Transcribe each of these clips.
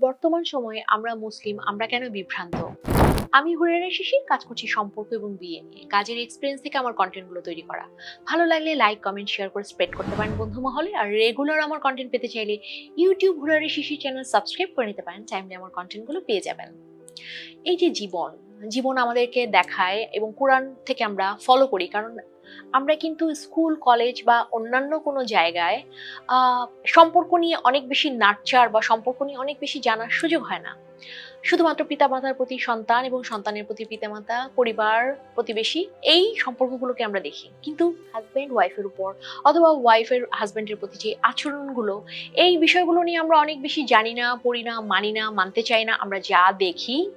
বর্তমান সময়ে আমরা মুসলিম, আমরা কেন বিভ্রান্ত? আমি হুরেরা শিশির, কাজ করছি সম্পর্ক এবং বিয়ে নিয়ে। কাজের এক্সপিরিয়েন্স থেকে আমার কন্টেন্টগুলো তৈরি করা। ভালো লাগলে লাইক কমেন্ট শেয়ার করে স্প্রেড করতে পারেন বন্ধু মহলে। আর রেগুলার আমার কন্টেন্ট পেতে চাইলে ইউটিউব হুরারে শিশির চ্যানেল সাবস্ক্রাইব করে নিতে পারেন। টাইমলি আমার কন্টেন্টগুলো পেয়ে যাবেন। এই যে জীবন জীবন আমাদেরকে দেখায় এবং কোরআন থেকে আমরা ফলো করি। কারণ আমরা কিন্তু স্কুল কলেজ বা অন্যান্য কোনো জায়গায় সম্পর্ক নিয়ে অনেক বেশি নার্চার বা সম্পর্ক নিয়ে অনেক বেশি জানার সুযোগ হয় না। শুধুমাত্র পিতামাতার প্রতি সন্তান এবং সন্তানের প্রতি পিতামাতা, পরিবার প্রতিবেশী, এই সম্পর্কগুলোকে আমরা দেখি। কিন্তু হাজব্যান্ড ওয়াইফের উপর অথবা ওয়াইফের হাজব্যান্ডের প্রতি যে আচরণগুলো, এই বিষয়গুলো নিয়ে আমরা অনেক বেশি জানি না, পড়ি না, মানি না, মানতে চাই না, আমরা যা দেখি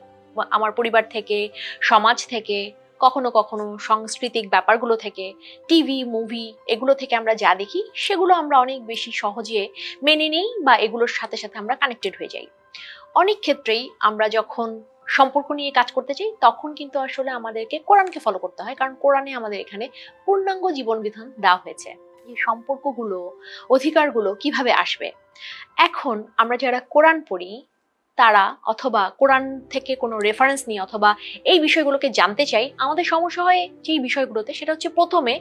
আমার পরিবার থেকে, সমাজ থেকে, কখনো কখনো সাংস্কৃতিক ব্যাপারগুলো থেকে, টিভি, মুভি এগুলো থেকে আমরা যা দেখি সেগুলো আমরা অনেক বেশি সহজে মেনে নিই বা এগুলোর সাথে সাথে আমরা কানেক্টেড হয়ে যাই। অনেক ক্ষেত্রেই আমরা যখন সম্পর্ক নিয়ে কাজ করতে চাই তখন কিন্তু আসলে আমাদেরকে কোরআনকে ফলো করতে হয় কারণ কোরআনে আমাদের এখানে পূর্ণাঙ্গ জীবন বিধান দেওয়া হয়েছে। এই সম্পর্কগুলো, অধিকারগুলো কীভাবে আসবে? এখন আমরা যারা কোরআন পড়ি তারা অথবা কোরআন থেকে কোনো রেফারেন্স নিয়ে অথবা এই বিষয়গুলোকে জানতে চাই, আমাদের সমস্যা হয় যেই বিষয়গুলোতে সেটা হচ্ছে প্রথমে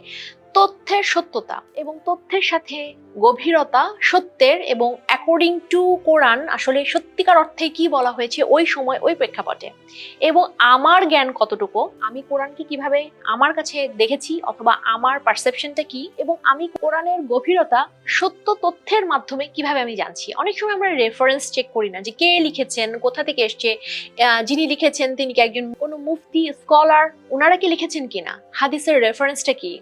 তথ্যের সত্যতা এবং তথ্যের সাথে গভীরতা, সত্যের এবং অ্যাকর্ডিং টু কোরআন আসলে সত্যিকার অর্থে কি বলা হয়েছে ওই সময়, ওই প্রেক্ষাপটে। এবং আমার জ্ঞান কতটুকু, আমি কোরআনকে কীভাবে আমার কাছে দেখেছি অথবা আমার পারসেপশনটা কি, এবং আমি কোরআনের গভীরতা, সত্য তথ্যের মাধ্যমে কীভাবে আমি জানছি? অনেক সময় আমরা রেফারেন্স চেক করি না যে কে লিখেছেন, কোথা থেকে এসছে যিনি লিখেছেন, তিনি কি একজন কোনো মুফতি স্কলার ওনারা কি লিখেছেন কিনা? হাদিসের রেফারেন্সটা কি?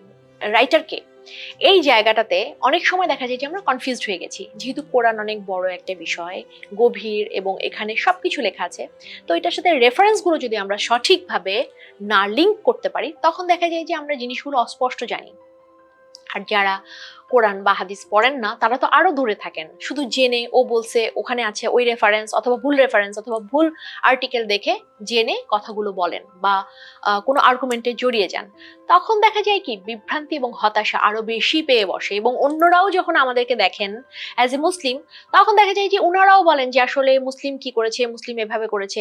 রাইটার কে এই জায়গাটাতে অনেক সময় দেখা যায় যে আমরা কনফিউজড হয়ে গেছি। যেহেতু কোরআন অনেক বড় একটা বিষয়, গভীর এবং এখানে সব কিছু লেখা আছে, তো এটার সাথে রেফারেন্সগুলো যদি আমরা সঠিকভাবে না লিঙ্ক করতে পারি, তখন দেখা যায় যে আমরা জিনিসগুলো অস্পষ্ট জানি। আর যারা কোরআন বা হাদিস পড়েন না, তারা তো আরও দূরে থাকেন। শুধু জেনে ও বলছে ওখানে আছে ওই রেফারেন্স অথবা ভুল রেফারেন্স অথবা ভুল আর্টিকেল দেখে জেনে কথাগুলো বলেন বা কোনো আর্গুমেন্টে জড়িয়ে যান। তখন দেখা যায় কি, বিভ্রান্তি এবং হতাশা আরও বেশি পেয়ে বসে এবং অন্যরাও যখন আমাদেরকে দেখেন অ্যাজ এ মুসলিম তখন দেখা যায় যে ওনারাও বলেন যে আসলে মুসলিম কি করেছে মুসলিম এভাবে করেছে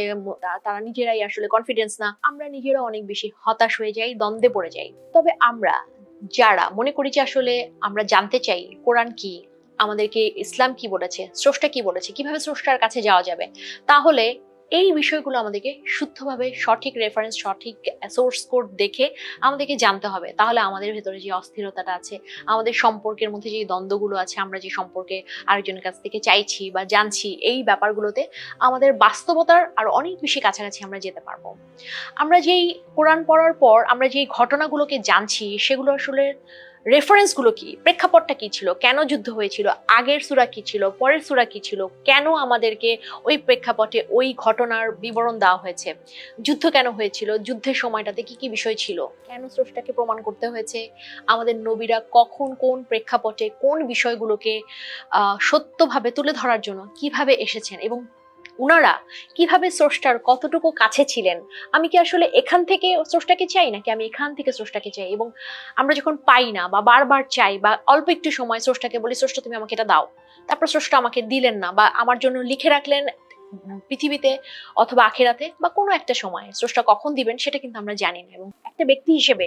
তারা নিজেরাই আসলে কনফিডেন্স না। আমরা নিজেরা অনেক বেশি হতাশ হয়ে যাই, দ্বন্দ্বে পড়ে যাই। তবে আমরা যারা, মনে করি যে আসলে আমরা জানতে চাই, কোরআন কি, আমাদেরকে ইসলাম কি বলেছে, স্রষ্টা কি বলেছে, কীভাবে স্রষ্টার কাছে যাওয়া যাবে, তাহলে এই বিষয়গুলো আমাদেরকে শুদ্ধভাবে সঠিক রেফারেন্স সঠিক সোর্স কোড দেখে আমাদেরকে জানতে হবে। তাহলে আমাদের ভেতরে যে অস্থিরতাটা আছে, আমাদের সম্পর্কের মধ্যে যে দ্বন্দ্বগুলো আছে, আমরা যে সম্পর্কে আরেকজনের কাছ থেকে চাইছি বা জানছি, এই ব্যাপারগুলোতে আমাদের বাস্তবতার আর অনেক বেশি কাছাকাছি আমরা যেতে পারব। আমরা যেই কোরআন পড়ার পর আমরা যেই ঘটনাগুলোকে জানছি, সেগুলো আসলে রেফারেন্সগুলো কি? প্রেক্ষাপটটা কি ছিল? কেন যুদ্ধ হয়েছিল? আগের সুরা কি ছিল? পরের সুরা কি ছিল? কেন আমাদেরকে ওই প্রেক্ষাপটে ওই ঘটনার বিবরণ দেওয়া হয়েছে? যুদ্ধ কেন হয়েছিল? যুদ্ধের সময়টাতে কি কি বিষয় ছিল? কেন স্রষ্টাকে প্রমাণ করতে হয়েছে? আমাদের নবীরা কখন কোন প্রেক্ষাপটে কোন বিষয়গুলোকে সত্যভাবে তুলে ধরার জন্য কীভাবে এসেছেন? এবং উনারা কীভাবে স্রষ্টার, কতটুকু কাছে ছিলেন? আমি কি আসলে এখান থেকে স্রষ্টাকে চাই, নাকি আমি এখান থেকে স্রষ্টাকে চাই? এবং আমরা যখন পাই না বা বারবার চাই বা অল্প একটু সময় স্রষ্টাকে বলি, স্রষ্টা, তুমি আমাকে এটা দাও। তারপর স্রষ্টা আমাকে দিলেন না বা আমার জন্য লিখে রাখলেন পৃথিবীতে অথবা আখেরাতে বা কোনো একটা সময়ে স্রষ্টা কখন দিবেন সেটা কিন্তু আমরা জানি না। এবং একটা ব্যক্তি হিসেবে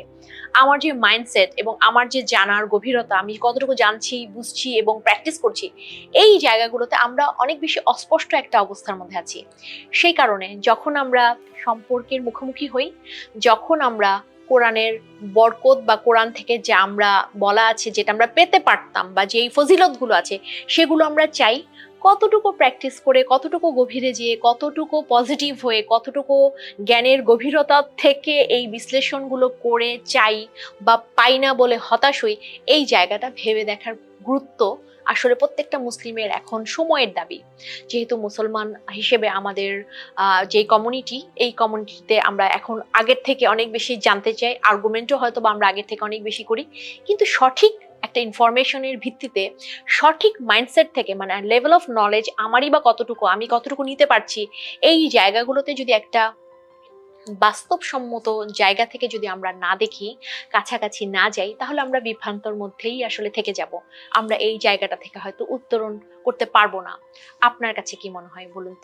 আমার যে মাইন্ডসেট এবং আমার যে জানার গভীরতা, আমি কতটুকু জানছি, বুঝছি এবং প্র্যাকটিস করছি, এই জায়গাগুলোতে আমরা অনেক বেশি অস্পষ্ট একটা অবস্থার মধ্যে আছি। সেই কারণে যখন আমরা সম্পর্কের মুখোমুখি হই, যখন আমরা কোরআনের বরকত বা কোরআন থেকে যে আমরা বলা আছে, যেটা আমরা পেতে পারতাম বা যেই ফজিলতগুলো আছে, সেগুলো আমরা চাই। কতটুকু প্র্যাকটিস করে, কতটুকু গভীরে যেয়ে, কতটুকু পজিটিভ হয়ে, কতটুকু জ্ঞানের গভীরতা থেকে এই বিশ্লেষণগুলো করে চাই বা পাই না বলে হতাশ হই, এই জায়গাটা ভেবে দেখার গুরুত্ব আসলে প্রত্যেকটা মুসলিমের এখন সময়ের দাবি। যেহেতু মুসলমান হিসেবে আমাদের যে কমিউনিটি এই কমিউনিটিতে আমরা এখন আগের থেকে অনেক বেশি জানতে চাই আর্গুমেন্টও হয়তো বা আমরা আগের থেকে অনেক বেশি করি। কিন্তু সঠিক একটা ইনফরমেশনের ভিত্তিতে সঠিক মাইন্ডসেট থেকে মানে লেভেল অফ নলেজ আমারই বা কতটুকু, আমি কতটুকু নিতে পারছি, এই জায়গাগুলোতে যদি একটা বাস্তবসম্মত জায়গা থেকে যদি আমরা না দেখি, কাছাকাছি না যাই, তাহলে আমরা বিভ্রান্তর মধ্যেই আসলে থেকে যাব। আমরা এই জায়গাটা থেকে হয়তো উত্তরণ করতে পারব না। আপনার কাছে কি মনে হয় বলুন তো?